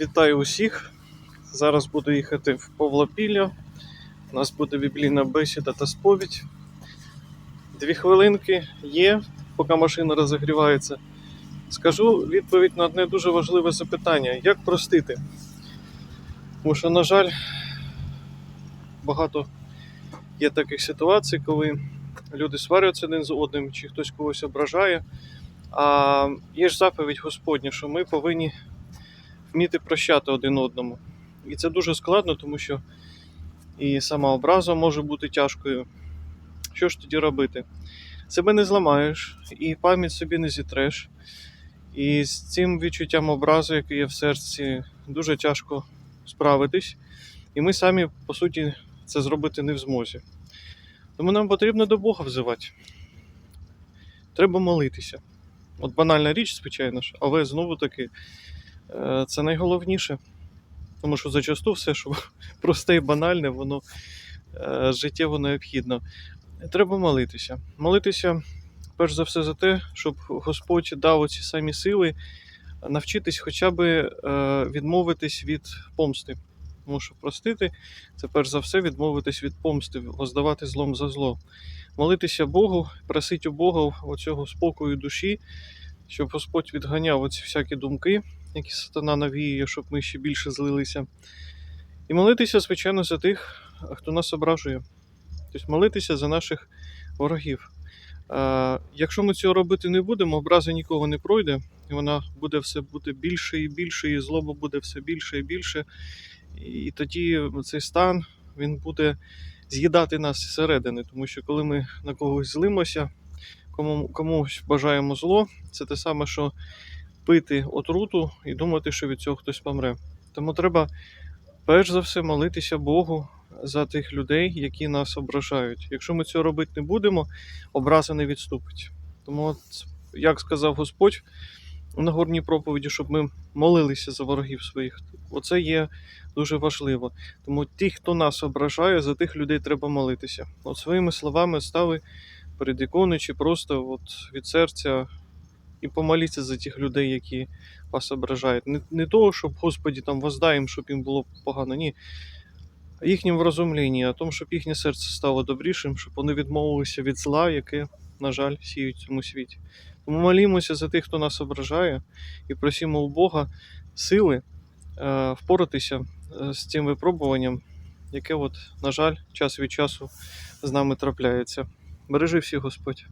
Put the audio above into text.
Вітаю усіх. Зараз буду їхати в Павлопілля. У нас буде біблійна бесіда та сповідь. Дві хвилинки є, поки машина розігрівається. Скажу відповідь на одне дуже важливе запитання: як простити? Тому що, на жаль, багато є таких ситуацій, коли люди сваряться один з одним, чи хтось когось ображає. А є ж заповідь Господня, що ми повинні вміти прощати один одному. І це дуже складно, тому що і сама образа може бути тяжкою. Що ж тоді робити? Себе не зламаєш, і пам'ять собі не зітреш. І з цим відчуттям образи, яке є в серці, дуже тяжко справитись. І ми самі, по суті, це зробити не в змозі. Тому нам потрібно до Бога взивати. Треба молитися. От банальна річ, звичайно ж, але знову таки це найголовніше. Тому що зачасту все, що просте і банальне, воно е, життєво необхідно. Треба молитися. Молитися, перш за все, за те, щоб Господь дав оці самі сили навчитись хоча б е, відмовитись від помсти. Тому що простити це перш за все відмовитись від помсти, воздавати злом за зло. Молитися Богу, просити у Бога оцього спокою душі, щоб Господь відганяв оці всякі думки, які сатана навіює, щоб ми ще більше злилися. І молитися, звичайно, за тих, хто нас ображує. Тобто молитися за наших ворогів. Якщо ми цього робити не будемо, образа нікого не пройде, і вона буде все бути більше і більше, і злоба буде все більше і більше. І тоді цей стан він буде з'їдати нас зсередини, тому що коли ми на когось злимося, кому, комусь бажаємо зло, це те саме, що пити отруту і думати, що від цього хтось помре. Тому треба перш за все молитися Богу за тих людей, які нас ображають. Якщо ми цього робити не будемо, образа не відступить. Тому, от, як сказав Господь у Нагорній проповіді, щоб ми молилися за ворогів своїх. Оце є дуже важливо. Тому ті, хто нас ображає, за тих людей треба молитися. От своїми словами стали перед іконою, чи просто от від серця і помоліться за тих людей, які вас ображають. Не, не того, щоб Господі там воздаєм, щоб їм було погано, ні. А їхнім врозумлінні, а тому, щоб їхнє серце стало добрішим, щоб вони відмовилися від зла, яке, на жаль, сіють в цьому світі. Тому молімося за тих, хто нас ображає, і просимо у Бога сили е, впоратися е, з цим випробуванням, яке, от, на жаль, час від часу з нами трапляється. Бережи всіх Господь.